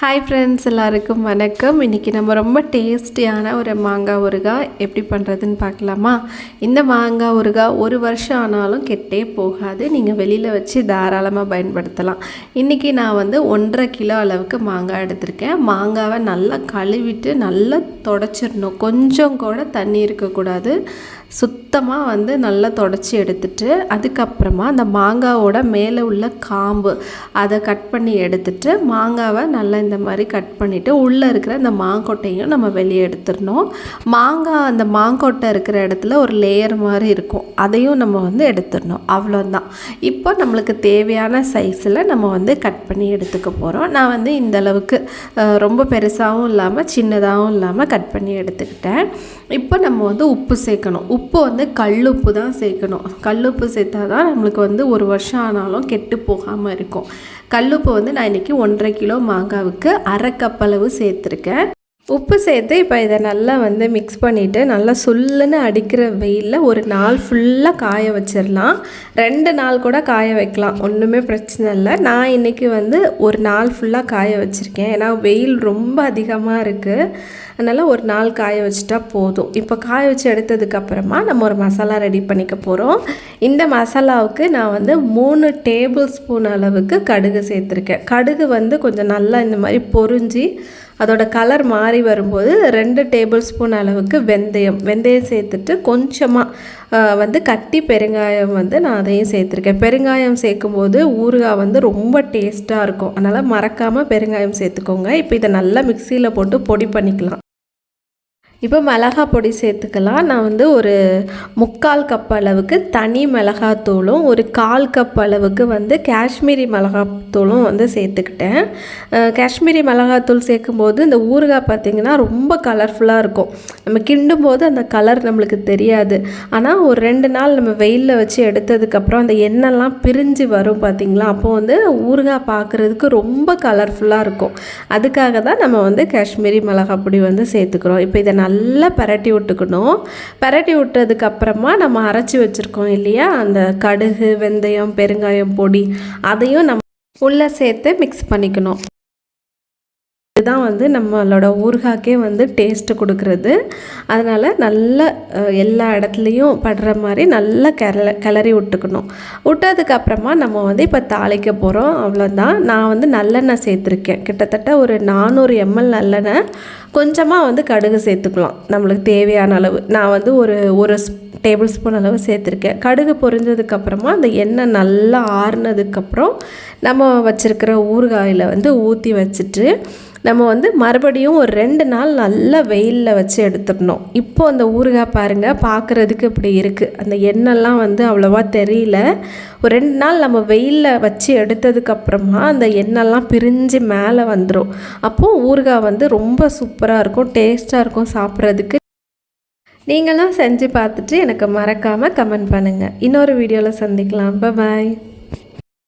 Hi friends எல்லாருக்கும் வணக்கம். இன்றைக்கி நம்ம ரொம்ப டேஸ்டியான ஒரு மாங்காய் ஊறுகாய் எப்படி பண்ணுறதுன்னு பார்க்கலாமா? இந்த மாங்காய் ஊறுகாய் ஒரு வருஷம் ஆனாலும் கெட்டே போகாது. நீங்கள் வெளியில் வச்சு தாராளமாக பயன்படுத்தலாம். இன்றைக்கி நான் வந்து ஒன்றரை கிலோ அளவுக்கு மாங்காய் எடுத்திருக்கேன். மாங்காவை நல்லா கழுவிட்டு நல்லா தொடச்சிடணும். கொஞ்சம் கூட தண்ணி இருக்கக்கூடாது. சுத்தமாக வந்து நல்லா தொடச்சி எடுத்துட்டு அதுக்கப்புறமா அந்த மாங்காவோட மேலே உள்ள காம்பு அதை கட் பண்ணி எடுத்துட்டு மாங்காவை நல்லா இந்த மாதிரி கட் பண்ணிவிட்டு உள்ளே இருக்கிற அந்த மாங்கொட்டையும் நம்ம வெளியே எடுத்துடணும். மாங்காய் அந்த மாங்கொட்டை இருக்கிற இடத்துல ஒரு லேயர் மாதிரி இருக்கும். அதையும் நம்ம வந்து எடுத்துடணும். அவ்வளோதான் இப்போ நம்மளுக்கு தேவையான சைஸில் நம்ம வந்து கட் பண்ணி எடுத்துக்க போகிறோம் நான் வந்து இந்த அளவுக்கு ரொம்ப பெருசாகவும் இல்லாமல் சின்னதாகவும் இல்லாமல் கட் பண்ணி எடுத்துக்கிட்டேன். இப்போ நம்ம வந்து உப்பு சேர்க்கணும். உப்பு வந்து கல்லுப்பு தான் சேர்க்கணும். கல்லுப்பு சேர்த்தா தான் நம்மளுக்கு வந்து ஒரு வருஷம் ஆனாலும் கெட்டு போகாமல் இருக்கும். கல்லுப்பு வந்து நான் இன்றைக்கி ஒன்றரை கிலோ மாங்காவுக்கு அரை கப் அளவு சேர்த்துருக்கேன். உப்பு சேர்த்து இப்போ இதை நல்லா வந்து மிக்ஸ் பண்ணிவிட்டு நல்லா சுல்லுன்னு அடிக்கிற வெயிலில் ஒரு நாள் ஃபுல்லாக காய வச்சிடலாம். ரெண்டு நாள் கூட காய வைக்கலாம். ஒன்றுமே பிரச்சனை இல்லை. நான் இன்றைக்கி வந்து ஒரு நாள் ஃபுல்லாக காய வச்சுருக்கேன். ஏன்னா வெயில் ரொம்ப அதிகமாக இருக்குது அதனால் ஒரு நாள் காய வச்சுட்டா போதும். இப்போ காய வச்சு எடுத்ததுக்கப்புறமா நம்ம ஒரு மசாலா ரெடி பண்ணிக்க போகிறோம் இந்த மசாலாவுக்கு நான் வந்து மூணு டேபிள் ஸ்பூன் அளவுக்கு கடுகு சேர்த்துருக்கேன். கடுகு வந்து கொஞ்சம் நல்லா இந்த மாதிரி பொரிஞ்சு அதோட கலர் மாறி வரும்போது ரெண்டு டேபிள் ஸ்பூன் அளவுக்கு வெந்தயம். வெந்தயம் சேர்த்துட்டு கொஞ்சமாக வந்து கட்டி பெருங்காயம் வந்து நான் அதையும் சேர்த்துருக்கேன். பெருங்காயம் சேர்க்கும்போது ஊறுகாய் வந்து ரொம்ப டேஸ்ட்டாக இருக்கும். அதனால் மறக்காமல் பெருங்காயம் சேர்த்துக்கோங்க. இப்போ இதை நல்லா மிக்சியில் போட்டு பொடி பண்ணிக்கலாம். இப்போ மிளகா பொடி சேர்த்துக்கலாம். நான் வந்து ஒரு முக்கால் கப் அளவுக்கு தனி மிளகாத்தூளும் ஒரு கால் கப் அளவுக்கு வந்து காஷ்மீரி மிளகாத்தூளும் வந்து சேர்த்துக்கிட்டேன். காஷ்மீரி மிளகாத்தூள் சேர்க்கும்போது இந்த ஊறுகாய் பார்த்திங்கன்னா ரொம்ப கலர்ஃபுல்லாக இருக்கும். நம்ம கிண்டும் போது அந்த கலர் நம்மளுக்கு தெரியாது. ஆனால் ஒரு ரெண்டு நாள் நம்ம வெயிலில் வச்சு எடுத்ததுக்கப்புறம் அந்த எண்ணெய்லாம் பிரிஞ்சு வரும் பார்த்திங்களா? அப்போ வந்து ஊறுகாய் பார்க்குறதுக்கு ரொம்ப கலர்ஃபுல்லாக இருக்கும். அதுக்காக தான் நம்ம வந்து காஷ்மீரி மிளகாய் பொடி வந்து சேர்த்துக்கிறோம். இப்போ இதை நல்லா பரட்டி விட்டுக்கணும். பரட்டி விட்டதுக்கப்புறமா நம்ம அரைச்சி வச்சுருக்கோம் இல்லையா? அந்த கடுகு வெந்தயம் பெருங்காயம் பொடி அதையும் நம்ம உள்ளே சேர்த்து மிக்ஸ் பண்ணிக்கணும். இதுதான் வந்து நம்மளோட ஊறுகாய்க்கே வந்து டேஸ்ட்டு கொடுக்குறது. அதனால் நல்ல எல்லா இடத்துலையும் படுற மாதிரி நல்லா கிள கிளறி விட்டுக்கணும். விட்டதுக்கப்புறமா நம்ம வந்து இப்போ தாளிக்க போகிறோம் அவ்வளோதான் நான் வந்து நல்லெண்ணெய் சேர்த்துருக்கேன். கிட்டத்தட்ட ஒரு நானூறு எம்எல் நல்லெண்ணெய் கொஞ்சமாக வந்து கடுகு சேர்த்துக்கலாம். நம்மளுக்கு தேவையான அளவு. நான் வந்து ஒரு ஒரு டேபிள் ஸ்பூன் அளவு சேர்த்துருக்கேன். கடுகு பொரிஞ்சதுக்கப்புறமா அந்த எண்ணெய் நல்லா ஆறுனதுக்கப்புறம் நம்ம வச்சுருக்கிற ஊறுகாயில் வந்து ஊற்றி வச்சுட்டு நம்ம வந்து மறுபடியும் ஒரு ரெண்டு நாள் நல்லா வெயிலில் வச்சு எடுத்துடணும். இப்போது அந்த ஊறுகாய் பாருங்கள் பார்க்குறதுக்கு இப்படி இருக்குது அந்த எண்ணெய்லாம் வந்து அவ்வளோவா தெரியல. ஒரு ரெண்டு நாள் நம்ம வெயிலில் வச்சு எடுத்ததுக்கப்புறமா அந்த எண்ணெய்லாம் பிரிஞ்சு மேலே வந்துடும் அப்போது ஊறுகாய் வந்து ரொம்ப சூப்பராக இருக்கும் டேஸ்ட்டாக இருக்கும் சாப்பிட்றதுக்கு. நீங்களும் செஞ்சு பார்த்துட்டு எனக்கு மறக்காமல் கமெண்ட் பண்ணுங்கள் இன்னொரு வீடியோவில் சந்திக்கலாம். பாய்